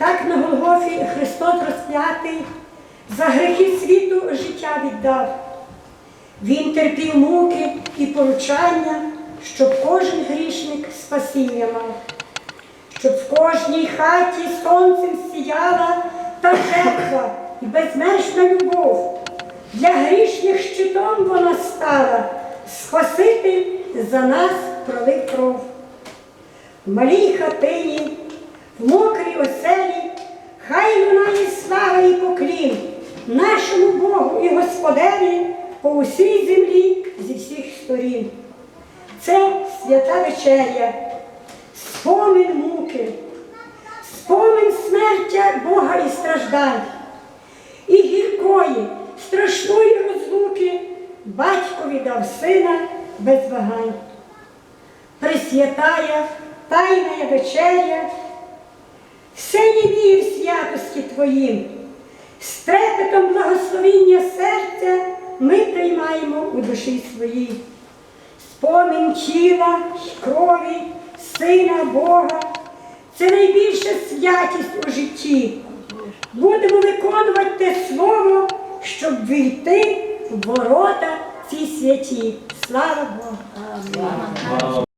Так на Голгофі Христос розп'ятий за грехи світу життя віддав. Він терпів муки і поручання, щоб кожен грішник спасіння мав, щоб в кожній хаті сонцем сіяла та жертва і безмежна любов. Для грішних щитом вона стала, Спаситель за нас пролив кров. В малій хатині, і поклін нашому Богу і Господеві по усій землі зі всіх сторін. Це свята вечеря, спомин муки, спомин смертя Бога і страждань, і гіркої, страшної розлуки батько віддав сина без вагань. Пресвятая, тайна вечеря, все німіє в святості Твоїм, з трепетом благословіння серця ми приймаємо у душі своїй. Спомін тіла крові, Сина Бога, це найбільша святість у житті. Будемо виконувати те слово, щоб війти в ворота ці святі. Слава Богу!